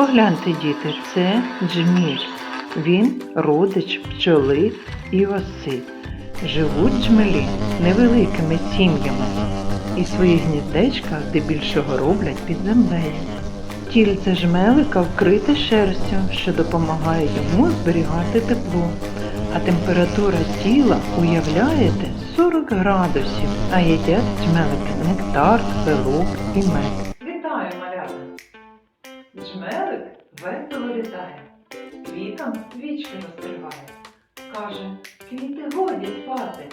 Погляньте, діти, це джміль. Він родич пчоли і оси. Живуть джмелі невеликими сім'ями і свої гніздечка здебільшого роблять під землею. Тільце жмелика вкрите шерстю, що допомагає йому зберігати тепло. А температура тіла, уявляєте, 40 градусів, а їдять джмелики нектар, пилок і мед. Літає, квітам свічки розкриває. Каже, квіти годі спати,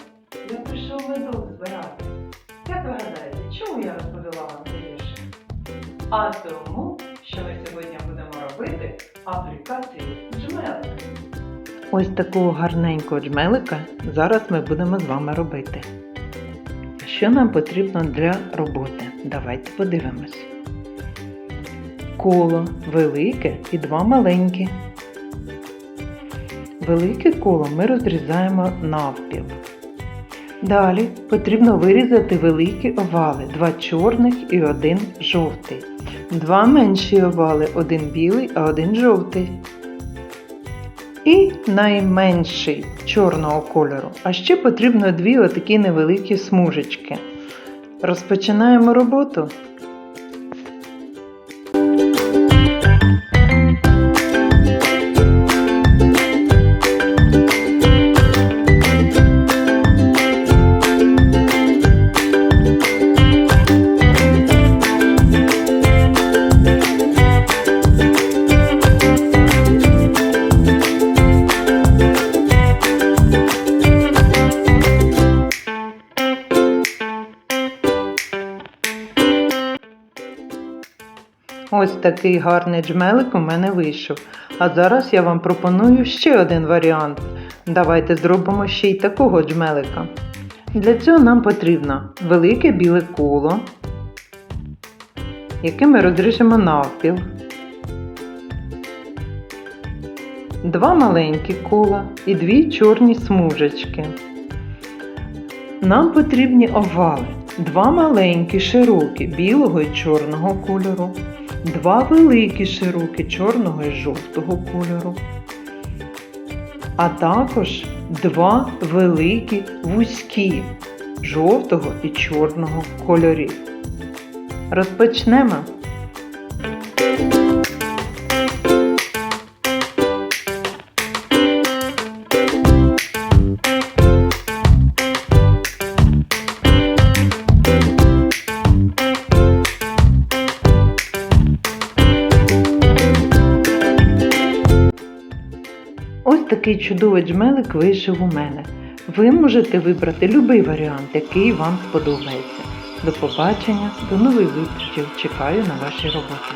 я прийшов медок збирати. Як ви гадаєте, чому я розповіла вам цей віршик? А тому, що ми сьогодні будемо робити аплікацію джмелика. Ось такого гарненького джмелика зараз ми будемо з вами робити. Що нам потрібно для роботи? Давайте подивимось. Коло велике і два маленькі. Велике коло ми розрізаємо навпіл. Далі потрібно вирізати великі овали, два чорних і один жовтий. Два менші овали, один білий, а один жовтий. І найменший чорного кольору. А ще потрібно дві отакі невеликі смужечки. Розпочинаємо роботу. Ось такий гарний джмелик у мене вийшов. А зараз я вам пропоную ще один варіант. Давайте зробимо ще й такого джмелика. Для цього нам потрібно велике біле коло, яке ми розріжемо навпіл. Два маленькі кола і дві чорні смужечки. Нам потрібні овали. Два маленькі широкі білого і чорного кольору, два великі широкі чорного і жовтого кольору, а також два великі вузькі жовтого і чорного кольорів. Розпочнемо. Ось такий чудовий джмелик вийшов у мене. Ви можете вибрати будь-який варіант, який вам сподобається. До побачення, до нових випусків. Чекаю на ваші роботи.